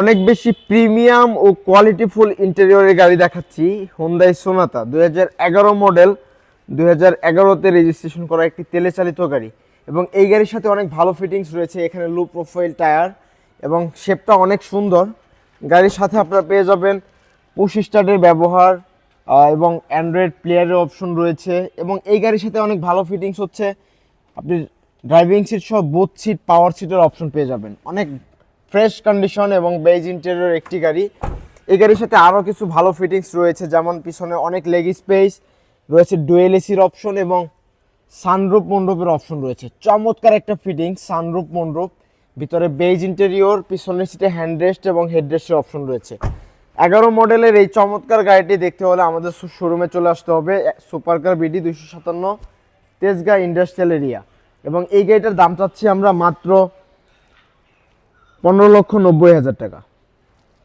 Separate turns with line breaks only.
অনেক বেশি প্রিমিয়াম ও কোয়ালিটিফুল ইন্টেরিয়রের গাড়ি দেখাচ্ছি। হোন্ডাই সোনাতা দু হাজার এগারো মডেল দুই হাজার রেজিস্ট্রেশন করা একটি তেলে চালিত গাড়ি। এবং এই গাড়ির সাথে অনেক ভালো ফিটিংস রয়েছে, এখানে লো প্রোফাইল টায়ার এবং শেপটা অনেক সুন্দর। গাড়ির সাথে আপনারা পেয়ে যাবেন পুশ স্টার্টের ব্যবহার এবং অ্যান্ড্রয়েড প্লেয়ারের অপশন রয়েছে। এবং এই গাড়ির সাথে অনেক ভালো ফিটিংস হচ্ছে। আপনি ড্রাইভিং সিট সহ বোথ সিট পাওয়ার সিটের অপশন পেয়ে যাবেন। অনেক ফ্রেশ কন্ডিশন এবং বেজ ইন্টেরিয়র একটি গাড়ি। এই গাড়ির সাথে আরও কিছু ভালো ফিটিংস রয়েছে, যেমন পিছনে অনেক লেগ স্পেস রয়েছে ডুয়েল এসির অপশন এবং সানরূপ মণ্ডপের অপশন রয়েছে। চমৎকার একটা ফিটিং সানরূপ মণ্ডপ ভিতরে বেজ ইন্টেরিয়র, পিছনের সিটে হ্যান্ডরেস্ট এবং হেডরেস্টের অপশন রয়েছে। এগারো মডেলের এই চমৎকার গাড়িটি দেখতে হলে আমাদের শোরুমে চলে আসতে হবে সুপার কার বিডি দুইশো সাতান্ন তেজগাঁ ইন্ডাস্ট্রিয়াল এরিয়া এবং এই গাড়িটার দাম চাচ্ছি আমরা মাত্র পনেরো লক্ষ নব্বই হাজার টাকা।